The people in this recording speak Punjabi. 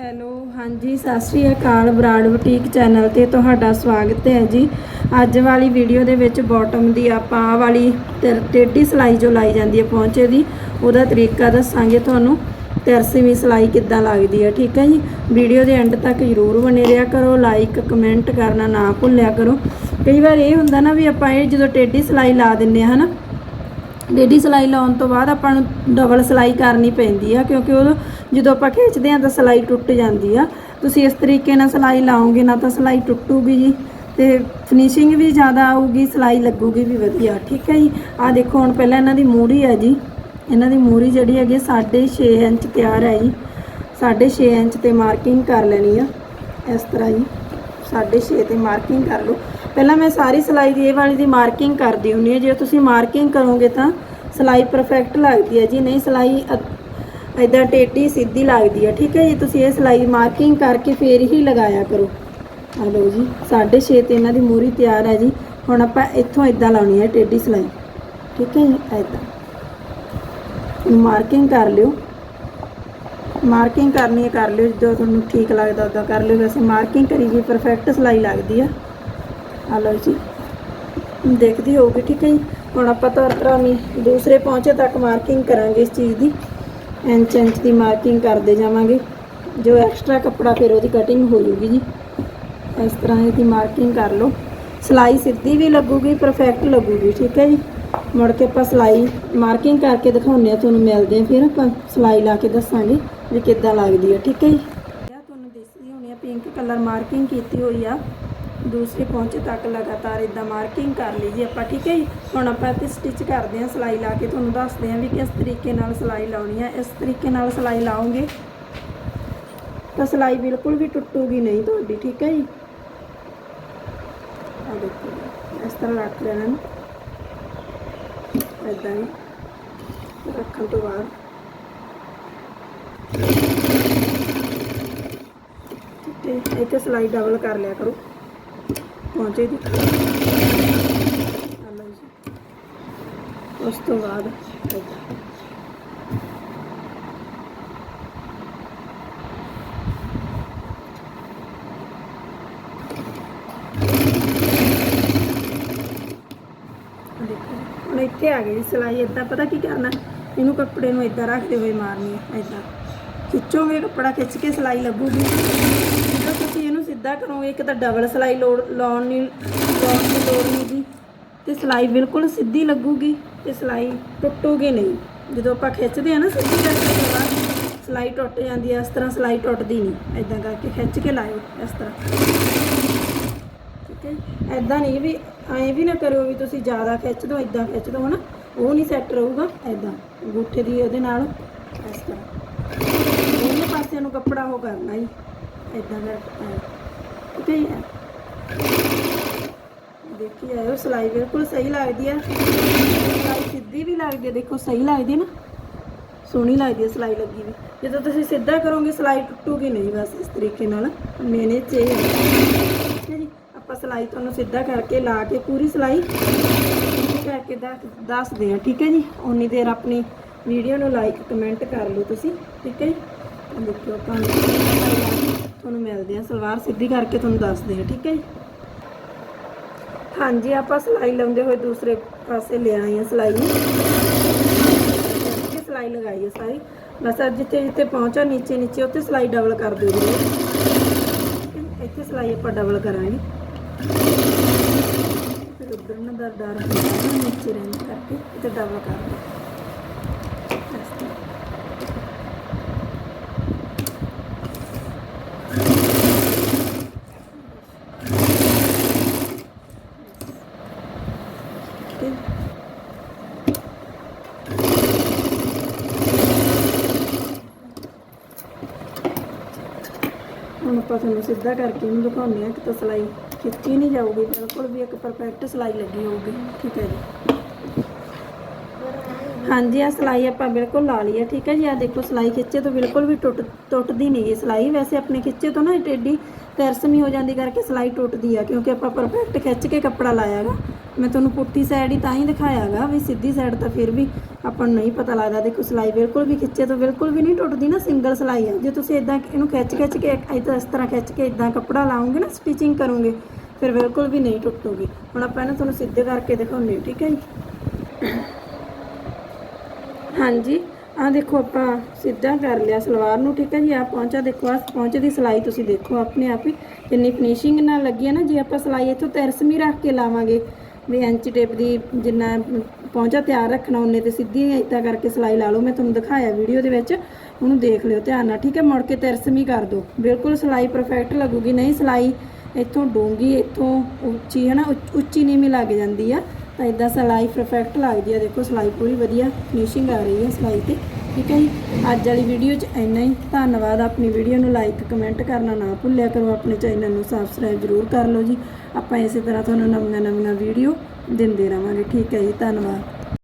ਹੈਲੋ, ਹਾਂਜੀ, ਸਤਿ ਸ਼੍ਰੀ ਅਕਾਲ ਬਰਾੜ ਬੁਟੀਕ ਚੈਨਲ ਤੇ ਤੁਹਾਡਾ ਸਵਾਗਤ ਹੈ ਜੀ। ਅੱਜ ਵਾਲੀ ਵੀਡੀਓ ਦੇ ਵਿੱਚ ਬਾਟਮ ਦੀ ਆਪਾਂ ਆ ਵਾਲੀ ਤੇ- ਟੇਢੀ ਸਿਲਾਈ ਜੋ ਲਾਈ ਜਾਂਦੀ ਹੈ ਪਹੁੰਚੇ ਦੀ, ਉਹਦਾ ਤਰੀਕਾ ਦੱਸਾਂਗੇ ਤੁਹਾਨੂੰ। ਤਿਰਸਵੀਂ ਸਿਲਾਈ ਕਿੱਦਾਂ ਲੱਗਦੀ ਹੈ, ਠੀਕ ਹੈ ਜੀ? ਵੀਡੀਓ ਦੇ ਐਂਡ ਤੱਕ ਜ਼ਰੂਰ ਬਣੇ ਰਿਹਾ ਕਰੋ ਲਾਈਕ ਕਮੈਂਟ ਕਰਨਾ ਨਾ ਭੁੱਲਿਆ ਕਰੋ। ਕਈ ਵਾਰ ਇਹ ਹੁੰਦਾ ਨਾ ਵੀ ਆਪਾਂ ਇਹ ਜਦੋਂ ਟੇਢੀ ਸਿਲਾਈ ਲਾ ਦਿੰਨੇ ਆ ਹਨਾ? ਡੇਢੀ ਸਿਲਾਈ ਲਾਉਣ ਤੋਂ ਬਾਅਦ ਆਪਾਂ ਨੂੰ ਡਬਲ ਸਿਲਾਈ ਕਰਨੀ ਪੈਂਦੀ ਆ, ਕਿਉਂਕਿ ਉਹ ਜਦੋਂ ਆਪਾਂ ਖਿੱਚਦੇ ਆ ਤਾਂ ਸਿਲਾਈ ਟੁੱਟ ਜਾਂਦੀ ਆ। ਤੁਸੀਂ ਇਸ ਤਰੀਕੇ ਨਾਲ ਸਿਲਾਈ ਲਾਓਗੇ ਨਾ ਤਾਂ ਸਿਲਾਈ ਟੁੱਟੂਗੀ ਜੀ। ਤੇ ਫਿਨਿਸ਼ਿੰਗ ਵੀ ਜ਼ਿਆਦਾ ਆਊਗੀ, ਸਿਲਾਈ ਲੱਗੂਗੀ ਵੀ ਵਧੀਆ, ਠੀਕ ਹੈ ਜੀ। ਆ ਦੇਖੋ, ਹੁਣ ਪਹਿਲਾਂ ਇਹਨਾਂ ਦੀ ਮੂਰੀ ਹੈ ਜੀ। ਇਹਨਾਂ ਦੀ ਮੂਰੀ ਜਿਹੜੀ ਹੈਗੀ 6.5 ਇੰਚ ਤਿਆਰ ਹੈ ਜੀ। 6.5 ਇੰਚ ਤੇ ਮਾਰਕਿੰਗ ਕਰ ਲੈਣੀ ਆ। ਇਸ ਤਰ੍ਹਾਂ ਜੀ 6.5 ਤੇ ਮਾਰਕਿੰਗ ਕਰ ਲਓ। ਪਹਿਲਾਂ ਮੈਂ ਸਾਰੀ ਸਿਲਾਈ ਦੀ, ਇਹ ਵਾਲੀ ਦੀ ਮਾਰਕਿੰਗ ਕਰਦੀ ਹੁੰਦੀ ਹਾਂ। ਜੇ ਤੁਸੀਂ ਮਾਰਕਿੰਗ ਕਰੋਗੇ ਤਾਂ ਸਿਲਾਈ ਪਰਫੈਕਟ ਲੱਗਦੀ ਹੈ ਜੀ। ਨਹੀਂ, ਸਿਲਾਈ ਇਦਾਂ ਟੇਢੀ ਸਿੱਧੀ ਲੱਗਦੀ ਹੈ ਠੀਕ ਹੈ ਜੀ? ਤੁਸੀਂ ਇਹ ਸਿਲਾਈ ਮਾਰਕਿੰਗ ਕਰਕੇ ਫੇਰ ਹੀ ਲਗਾਇਆ ਕਰੋ। ਆ ਲਓ ਜੀ 6.5 ਤੇ ਇਹਨਾਂ ਦੀ ਮੂਰੀ ਤਿਆਰ ਹੈ ਜੀ। ਹੁਣ ਆਪਾਂ ਇੱਥੋਂ ਇਦਾਂ ਲਾਉਣੀ ਹੈ ਟੇਢੀ ਸਿਲਾਈ। ਠੀਕ ਹੈ ਜੀ? ਇਦਾਂ ਮਾਰਕਿੰਗ ਕਰ ਲਿਓ। ਮਾਰਕਿੰਗ ਕਰਨੀ ਹੈ, ਕਰ ਲਿਓ। ਜਦੋਂ ਤੁਹਾਨੂੰ ਠੀਕ ਲੱਗਦਾ ਉਦਾਂ ਕਰ ਲਿਓ। ਵੈਸੇ ਮਾਰਕਿੰਗ ਕਰੀ ਜੀ ਪਰਫੈਕਟ ਸਿਲਾਈ ਲੱਗਦੀ ਆ। ਆ ਲਓ ਜੀ। ਦੇਖਦੀ ਹੋਊਗੀ ਠੀਕ ਹੈ ਜੀ? ਹੁਣ ਆਪਾਂ ਤਾਂ ਤਰ੍ਹਾਂ ਨਹੀਂ ਦੂਸਰੇ ਪਹੁੰਚੇ ਤੱਕ ਮਾਰਕਿੰਗ ਕਰਾਂਗੇ ਇਸ ਚੀਜ਼ ਦੀ। ਇੰਚ ਇੰਚ ਦੀ ਮਾਰਕਿੰਗ ਕਰਦੇ ਜਾਵਾਂਗੇ। ਜੋ ਐਕਸਟਰਾ ਕੱਪੜਾ ਫਿਰ ਉਹਦੀ ਕਟਿੰਗ ਹੋ ਜੂਗੀ ਜੀ। ਇਸ ਤਰ੍ਹਾਂ ਇਹਦੀ ਮਾਰਕਿੰਗ ਕਰ ਲਓ। ਸਿਲਾਈ ਸਿੱਧੀ ਵੀ ਲੱਗੂਗੀ ਪਰਫੈਕਟ ਲੱਗੂਗੀ, ਠੀਕ ਹੈ ਜੀ। ਮੁੜ ਕੇ ਆਪਾਂ ਸਿਲਾਈ ਮਾਰਕਿੰਗ ਕਰਕੇ ਦਿਖਾਉਂਦੇ ਆ ਤੁਹਾਨੂੰ ਮਿਲਦੇ ਆ ਫਿਰ ਆਪਾਂ ਸਿਲਾਈ ਲਾ ਕੇ ਦੱਸਾਂਗੇ ਵੀ ਕਿੱਦਾਂ ਲੱਗਦੀ ਹੈ, ਠੀਕ ਹੈ ਜੀ। ਤੁਹਾਨੂੰ ਦਿਸਦੀ ਹੋਣੀ ਆ ਪਿੰਕ ਕਲਰ ਮਾਰਕਿੰਗ ਕੀਤੀ ਹੋਈ ਆ। ਦੂਸਰੇ ਪਹੁੰਚੇ ਤੱਕ ਲਗਾਤਾਰ ਇਦਾਂ ਮਾਰਕਿੰਗ ਕਰ ਲਈ ਜੀ ਆਪਾਂ, ਠੀਕ ਹੈ ਜੀ? ਹੁਣ ਆਪਾਂ ਇੱਥੇ ਸਟਿਚ ਕਰਦੇ ਹਾਂ ਸਿਲਾਈ ਲਾ ਕੇ, ਤੁਹਾਨੂੰ ਦੱਸਦੇ ਹਾਂ ਵੀ ਕਿਸ ਤਰੀਕੇ ਨਾਲ ਸਿਲਾਈ ਲਾਉਣੀ ਹੈ। ਇਸ ਤਰੀਕੇ ਨਾਲ ਸਿਲਾਈ ਲਾਉਂਗੇ ਤਾਂ ਸਿਲਾਈ ਬਿਲਕੁਲ ਵੀ ਟੁੱਟੂਗੀ ਨਹੀਂ ਤੁਹਾਡੀ, ਠੀਕ ਹੈ ਜੀ? ਆ ਦੇਖੋ ਇਸ ਤਰ੍ਹਾਂ ਰੱਖ ਲੈਣਾ ਨੂੰ ਇਦਾਂ ਹੀ ਰੱਖਣ ਤੋਂ ਬਾਅਦ। ਤੇ ਇੱਥੇ ਸਿਲਾਈ ਡਬਲ ਕਰ ਲਿਆ ਕਰੋ। ਪਹੁੰਚੇ ਦੀ ਆ ਜੀ। ਉਸ ਤੋਂ ਬਾਅਦ ਦੇਖੋ ਹੁਣ ਇੱਥੇ ਆ ਗਈ ਜੀ ਸਿਲਾਈ। ਇਦਾਂ ਪਤਾ ਕੀ ਕਰਨਾ? ਇਹਨੂੰ ਕੱਪੜੇ ਨੂੰ ਇਦਾਂ ਰੱਖਦੇ ਹੋਏ ਮਾਰਨੀ ਹੈ, ਇਦਾਂ। ਖਿੱਚੋਗੇ, ਕੱਪੜਾ ਖਿੱਚ ਕੇ ਸਿਲਾਈ ਲੱਗੂਗੀ। ਸਿੱਧਾ ਕਰੋਗੇ? ਇੱਕ ਤਾਂ ਡਬਲ ਸਿਲਾਈ ਲੋੜ, ਲਾਉਣ ਨਹੀਂ ਲਾਉਣ ਦੀ ਲੋੜ ਨਹੀਂ ਜੀ ਤੇ ਸਿਲਾਈ ਬਿਲਕੁਲ ਸਿੱਧੀ ਲੱਗੂਗੀ ਤੇ ਸਿਲਾਈ ਟੁੱਟੂਗੀ ਨਹੀਂ। ਜਦੋਂ ਆਪਾਂ ਖਿੱਚਦੇ ਆ ਨਾ ਸਿੱਧੀ ਕਰਕੇ ਤੋਂ ਬਾਅਦ ਸਿਲਾਈ ਟੁੱਟ ਜਾਂਦੀ ਹੈ ਇਸ ਤਰ੍ਹਾਂ ਸਿਲਾਈ ਟੁੱਟਦੀ ਨਹੀਂ ਇਦਾਂ ਕਰਕੇ ਖਿੱਚ ਕੇ ਲਾਇਓ ਇਸ ਤਰ੍ਹਾਂ। ਠੀਕ ਹੈ? ਐਦਾਂ ਨਹੀਂ ਵੀ, ਐਂ ਵੀ ਨਾ ਕਰਿਓ ਵੀ ਤੁਸੀਂ ਜ਼ਿਆਦਾ ਖਿੱਚ ਦੋ ਇਦਾਂ ਖਿੱਚ ਦੋ, ਹਨਾ? ਉਹ ਨਹੀਂ ਸੈੱਟ ਰਹੂਗਾ ਐਦਾਂ ਅੰਗੂਠੇ ਦੀ ਉਹਦੇ ਨਾਲ, ਇਸ ਤਰ੍ਹਾਂ। ਦੋਨੇ ਪਾਸਿਆਂ ਨੂੰ ਕੱਪੜਾ ਉਹ ਕਰਨਾ ਜੀ ਇਦਾਂ ਦਾ ਐਂ। ਠੀਕ ਹੈ ਦੇਖੀ ਆਇਓ, ਸਿਲਾਈ ਬਿਲਕੁਲ ਸਹੀ ਲੱਗਦੀ ਹੈ ਸਿਲਾਈ ਸਿੱਧੀ ਵੀ ਲੱਗਦੀ ਹੈ ਦੇਖੋ ਸਹੀ ਲੱਗਦੀ ਨਾ। ਸੋਹਣੀ ਲੱਗਦੀ ਹੈ ਸਿਲਾਈ ਲੱਗੀ ਵੀ। ਜਦੋਂ ਤੁਸੀਂ ਸਿੱਧਾ ਕਰੋਗੇ, ਸਿਲਾਈ ਟੁੱਟੂਗੀ ਨਹੀਂ ਬਸ ਇਸ ਤਰੀਕੇ ਨਾਲ। ਮੈਨੇ ਚੇ ਠੀਕ ਹੈ ਜੀ, ਆਪਾਂ ਸਿਲਾਈ ਤੁਹਾਨੂੰ ਸਿੱਧਾ ਕਰਕੇ ਲਾ ਕੇ ਪੂਰੀ ਸਿਲਾਈ ਸਿੱਧੀ ਕਰਕੇ ਦੱਸ- ਦੱਸਦੇ ਆ, ਠੀਕ ਹੈ ਜੀ? ਉਨੀ ਦੇਰ ਆਪਣੀ ਵੀਡੀਓ ਨੂੰ ਲਾਈਕ ਕਮੈਂਟ ਕਰ ਲਓ ਤੁਸੀਂ, ਠੀਕ ਹੈ ਜੀ? ਦੇਖਿਓ ਆਪਾਂ ਤੁਹਾਨੂੰ ਮਿਲਦੇ ਆ ਸਲਵਾਰ ਸਿੱਧੀ ਕਰਕੇ ਤੁਹਾਨੂੰ ਦੱਸਦੇ ਆ ਠੀਕ ਹੈ ਜੀ? ਹਾਂਜੀ, ਆਪਾਂ ਸਿਲਾਈ ਲਾਉਂਦੇ ਹੋਏ ਦੂਸਰੇ ਪਾਸੇ ਲੈ ਆਏ ਆ ਸਿਲਾਈ ਨੂੰ। ਇੱਥੇ ਸਿਲਾਈ ਲਗਾਈ ਹੈ ਸਾਰੀ। ਬਸ ਅੱਜ ਜਿੱਥੇ ਜਿੱਥੇ ਪਹੁੰਚਾ, ਨੀਚੇ ਨੀਚੇ ਉੱਥੇ ਸਿਲਾਈ ਡਬਲ ਕਰ ਦਿਓ ਜੀ। ਇੱਥੇ ਸਿਲਾਈ ਆਪਾਂ ਡਬਲ ਕਰਾਂਗੇ। ਫਿਰ ਉੱਧਰ ਨਾ ਦਾ ਡਰ ਨੀਚੇ ਰਹਿਣ ਕਰਕੇ ਇੱਥੇ ਡਬਲ ਕਰ ਦਿਓ। ਹੁਣ ਆਪਾਂ ਤੁਹਾਨੂੰ ਸਿੱਧਾ ਕਰਕੇ ਇਹਨੂੰ ਦਿਖਾਉਂਦੇ ਆ ਕਿ ਤਾਂ ਸਿਲਾਈ ਖਿੱਚੀ ਨਹੀਂ ਜਾਊਗੀ, ਬਿਲਕੁਲ ਵੀ ਇੱਕ ਪਰਫੈਕਟ ਸਿਲਾਈ ਲੱਗੀ ਹੋਊਗੀ, ਠੀਕ ਹੈ ਜੀ। ਹਾਂਜੀ ਆ ਸਿਲਾਈ ਆਪਾਂ ਬਿਲਕੁਲ ਲਾ ਲਈ ਹੈ, ਠੀਕ ਹੈ ਜੀ। ਆ ਦੇਖੋ, ਸਿਲਾਈ ਖਿੱਚੇ ਤੋਂ ਬਿਲਕੁਲ ਵੀ ਟੁੱਟ, ਟੁੱਟਦੀ ਨਹੀਂ ਇਹ ਸਿਲਾਈ। ਵੈਸੇ ਆਪਣੇ ਖਿੱਚੇ ਤੋਂ ਨਾ, ਇਹ ਟੇਢੀ ਤਰਸਮੀ ਹੋ ਜਾਂਦੀ ਕਰਕੇ ਸਿਲਾਈ ਟੁੱਟਦੀ ਆ ਕਿਉਂਕਿ ਆਪਾਂ ਪਰਫੈਕਟ ਖਿੱਚ ਕੇ ਕੱਪੜਾ ਲਾਇਆ ਹੈਗਾ ਮੈਂ ਤੁਹਾਨੂੰ ਪੁੱਠੀ ਸਾਈਡ ਹੀ ਤਾਂ ਹੀ ਦਿਖਾਇਆਗਾ ਵੀ ਸਿੱਧੀ ਸਾਈਡ ਤਾਂ ਫਿਰ ਵੀ ਆਪਾਂ ਨੂੰ ਨਹੀਂ ਪਤਾ ਲੱਗਦਾ। ਦੇਖੋ ਸਿਲਾਈ ਬਿਲਕੁਲ ਵੀ ਖਿੱਚੇ ਤੋਂ ਬਿਲਕੁਲ ਵੀ ਨਹੀਂ ਟੁੱਟਦੀ ਨਾ ਸਿੰਗਲ ਸਿਲਾਈ ਆ। ਜੇ ਤੁਸੀਂ ਇਦਾਂ ਇਹਨੂੰ ਖਿੱਚ ਖਿੱਚ ਕੇ ਇਦਾਂ ਇਸ ਤਰ੍ਹਾਂ ਖਿੱਚ ਕੇ ਇਦਾਂ ਕੱਪੜਾ ਲਾਉਂਗੇ ਨਾ ਸਟਿਚਿੰਗ ਕਰੋਗੇ ਫਿਰ ਬਿਲਕੁਲ ਵੀ ਨਹੀਂ ਟੁੱਟੂਗੀ। ਹੁਣ ਆਪਾਂ ਇਹਨੂੰ ਤੁਹਾਨੂੰ ਸਿੱਧੇ ਕਰਕੇ ਦਿਖਾਉਂਦੇ ਹਾਂ, ਠੀਕ ਹੈ ਜੀ? ਹਾਂਜੀ। ਆ ਦੇਖੋ ਆਪਾਂ ਸਿੱਧਾ ਕਰ ਲਿਆ, ਸਲਵਾਰ ਨੂੰ ਠੀਕ ਹੈ ਜੀ ਆ ਪਹੁੰਚਾ ਦੇਖੋ ਆ ਪਹੁੰਚੇ ਦੀ ਸਿਲਾਈ ਤੁਸੀਂ ਦੇਖੋ ਆਪਣੇ ਆਪ ਹੀ। ਜਿੰਨੀ ਫਿਨਿਸ਼ਿੰਗ ਨਾਲ ਲੱਗੀ ਹੈ ਨਾ, ਜੇ ਆਪਾਂ ਸਿਲਾਈ ਇੱਥੋਂ ਤਿਰਸਮੀ ਰੱਖ ਕੇ ਲਾਵਾਂਗੇ, ਵੀ ਇੰਚ ਟੇਪ ਦੀ ਜਿੰਨਾ ਪਹੁੰਚਾ ਤਿਆਰ ਰੱਖਣਾ, ਉਹਨੇ ਤੇ ਸਿੱਧੀ ਇਦਾਂ ਕਰਕੇ ਸਿਲਾਈ ਲਾ ਲਓ, ਮੈਂ ਤੁਹਾਨੂੰ ਦਿਖਾਇਆ ਵੀਡੀਓ ਦੇ ਵਿੱਚ, ਉਹਨੂੰ ਦੇਖ ਲਿਓ ਧਿਆਨ ਨਾਲ, ਠੀਕ ਹੈ, ਮੁੜ ਕੇ ਤਿਰਸਮੀ ਕਰ ਦਿਓ। ਬਿਲਕੁਲ ਸਿਲਾਈ ਪਰਫੈਕਟ ਲੱਗੂਗੀ, ਨਹੀਂ ਸਿਲਾਈ ਇੱਥੋਂ ਡੂੰਗੀ ਇੱਥੋਂ ਉੱਚੀ ਹੈ ਨਾ ਉੱਚ- ਉੱਚੀ ਨੀਵੀਂ ਲੱਗ ਜਾਂਦੀ ਆ। ਤਾਂ ਇਦਾਂ ਸਿਲਾਈ ਪਰਫੈਕਟ ਲੱਗਦੀ ਆ। ਦੇਖੋ, ਸਿਲਾਈ ਪੂਰੀ ਵਧੀਆ ਫਿਨਿਸ਼ਿੰਗ ਆ ਰਹੀ ਹੈ ਸਿਲਾਈ ਤੇ। ਠੀਕ ਹੈ ਜੀ? ਅੱਜ ਵਾਲੀ ਵੀਡੀਓ 'ਚ ਇੰਨਾ ਹੀ। ਧੰਨਵਾਦ। ਆਪਣੀ ਵੀਡੀਓ ਨੂੰ ਲਾਈਕ ਕਮੈਂਟ ਕਰਨਾ ਨਾ ਭੁੱਲਿਆ ਕਰੋ। ਆਪਣੇ ਚੈਨਲ ਨੂੰ ਸਬਸਕ੍ਰਾਈਬ ਜ਼ਰੂਰ ਕਰ ਲਓ ਜੀ। ਆਪਾਂ ਇਸੇ ਤਰ੍ਹਾਂ ਤੁਹਾਨੂੰ ਨਵੀਆਂ ਨਵੀਆਂ ਵੀਡੀਓ ਦਿੰਦੇ ਰਵਾਂਗੇ ਠੀਕ ਹੈ ਜੀ? ਧੰਨਵਾਦ।